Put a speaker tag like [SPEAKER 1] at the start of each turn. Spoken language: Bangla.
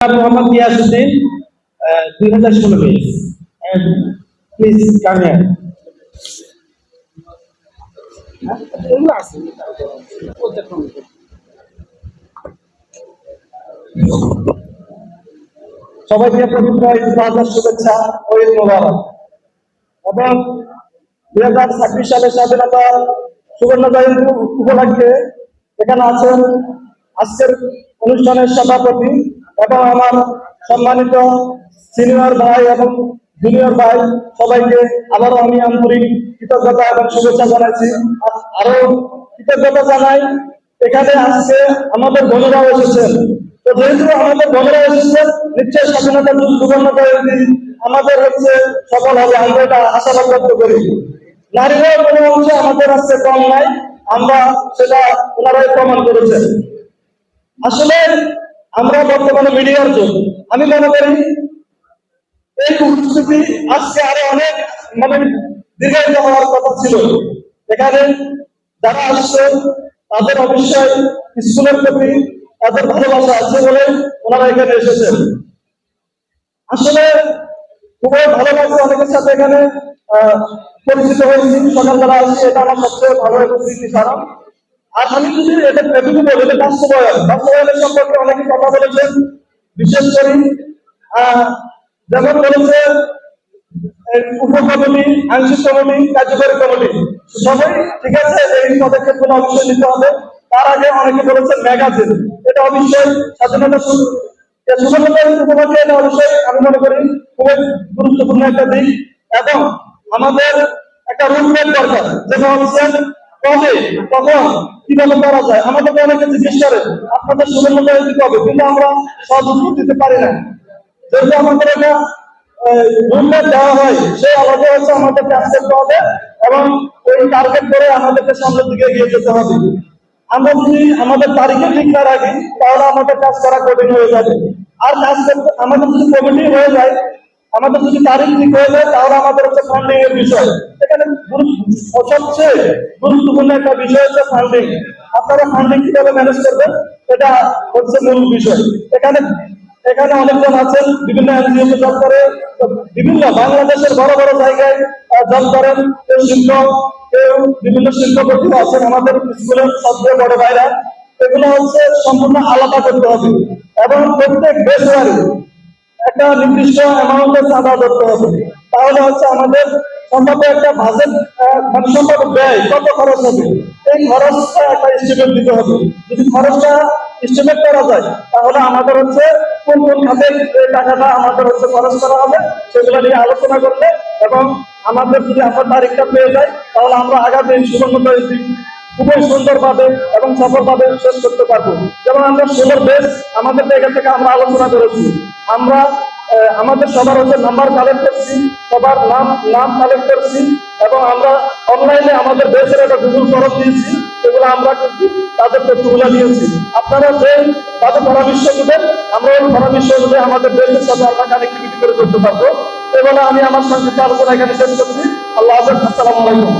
[SPEAKER 1] মোহাম্মদ গিয়াসুদ্দিন দুই হাজার ষোলো বেস প্লিজ কাম সবাইকে পবিত্র আজহার শুভেচ্ছা ও ঈদ মোবারক। এবং দুই হাজার ছাব্বিশ সালের স্বাধীনতা সুবর্ণ জয়ন্তী উপলক্ষে এখানে আছেন আজকের অনুষ্ঠানের সভাপতি এবং আমার সম্মানিত সিনিয়র ভাই এবং জুনিয়র ভাই সবাইকে আবারও আমি আন্তরিক কৃতজ্ঞতা এবং শুভেচ্ছা জানাচ্ছি। আরও কৃতজ্ঞতা জানাই, এখানে আজকে আমাদের বোনেরাও এসেছেন তো যেহেতু আমাদের বোনেরা এসেছেন নিশ্চয় স্বাধীনতা যুগ আমাদের হচ্ছে সফল হবে, আমরা এটা আশাবাদ ব্যক্ত করি। নারীরাও কোনো অংশে আমাদের আজকে কম নাই, আমরা সেটা ওনারাই প্রমাণ করেছেন আসলে আমরা বর্তমানে মিডিয়ার যুগ আমি মনে করি এই উপস্থিতি আজকে আরও অনেক মানে দীর্ঘায়িত হওয়ার কথা ছিল। এখানে যারা আসছে, তাদের অবশ্যই স্কুলের প্রতি তাদের ভালোবাসা আছে বলে ওনারা এখানে এসেছেন। আসলে খুবই ভালো লাগছে অনেকের সাথে এখানে পরিচিত হয়েছি। সকালবেলা আসছি এটা আমার সবচেয়ে ভালো একটা স্মৃতি কারণ আর আমি যদি এটা বাস্তবায়ন। বাস্তবায়নের সম্পর্কে অনেকে বলেছেন, বিশেষ করে যেমন বলেছে উপকমিটি আংশিক কমিটি, কার্যকরী কমিটি। সবাই ঠিক আছে, এই পদক্ষেপগুলো অবশ্যই নিতে হবে। তার আগে অনেকে বলেছেন ম্যাগাজিন। এটা অবশ্যই স্বাধীনতা সু- উপলক্ষে এটা অবশ্যই আমি মনে করি খুবই গুরুত্বপূর্ণ একটা দিক। এবং আমাদের একটা রুটম্যাপ দরকার, যেটা হচ্ছে কবে, কখন কীভাবে করা যায়? আমাদের অনেকে জিজ্ঞেস করে, আপনাদের সুবর্ণতা দিতে হবে, কিন্তু আমরা সব উত্তর দিতে পারি না। যেহেতু আমাদের এটা রুটম্যাপ দেওয়া হয়, সেই আলাদা হচ্ছে আমাদের কাজ করতে হবে এবং ওই টার্গেট করে আমাদেরকে সামনের দিকে এগিয়ে যেতে হবে। আমরা যদি আমাদের তারিখে ঠিক না রাখি, তাহলে আমাদের কাজ করা কঠিন হয়ে যাবে। আর কাজ আমাদের যদি কমিটি হয়ে যায় আমাদের যদি তারিখ ঠিক হয়ে যায়, তাহলে আমাদের হচ্ছে ফান্ডিং এর বিষয়। এখানে সবচেয়ে গুরুত্বপূর্ণ একটা বিষয় হচ্ছে ফান্ডিং আপনারা ফান্ডিং কীভাবে ম্যানেজ করবেন? এটা হচ্ছে মূল বিষয়। এখানে এখানে অনেকজন আছেন, বিভিন্ন এনজিওতে জব করে বিভিন্ন বাংলাদেশের বড় বড় জায়গায় জব করেন। কেউ শিক্ষক, কেউ বিভিন্ন শিল্পপতি আছেন আমাদের স্কুলের সবচেয়ে বড় ভাইরা। এগুলো হচ্ছে সম্পূর্ণ আলাদা করতে হবে। এবং প্রত্যেক বেসরকারি একটা নির্দিষ্ট অ্যামাউন্টের চাঁদা ধরতে হবে। তাহলে হচ্ছে আমাদের সম্ভাব্য একটা বাজেট মানে সম্ভাব্য ব্যয় কত খরচ হবে? এই খরচটা একটা এস্টিমেট দিতে হবে। যদি খরচটা এস্টিমেট করা যায়, তাহলে আমাদের হচ্ছে কোন কোন খাতে টাকাটা আমাদের হচ্ছে খরচ করা হবে, সেগুলো নিয়ে আলোচনা করলে এবং আমাদের যদি আমরা তারিখটা পেয়ে যাই তাহলে আমরা আগামী সুবর্ণ খুবই সুন্দরভাবে এবং সফলভাবে শেষ করতে পারব। যেমন আমরা ষোলোর বেশ আমাদের জায়গা থেকে আমরা আলোচনা করেছি। আমরা আমাদের সবার হচ্ছে নাম্বার কালেক্ট করছি, সবার নাম নাম কালেক্ট করছি এবং আমরা অনলাইনে আমাদের দেশের একটা গুগল ফরম দিয়েছি, সেগুলো আমরা কিন্তু তাদের তথ্যগুলো দিয়েছি। আপনারা যে তাদের পরামর্শ দেবেন আমরা ওই পরামর্শ অনুযায়ী আমাদের দেশের সাথে আমরা কানেক্টিভিটি করে করতে পারব। এগুলো আমি আমার সঙ্গে আলোচনা এখানে শেষ করছি। আল্লাহ হাফেজ, আসসালামু আলাইকুম।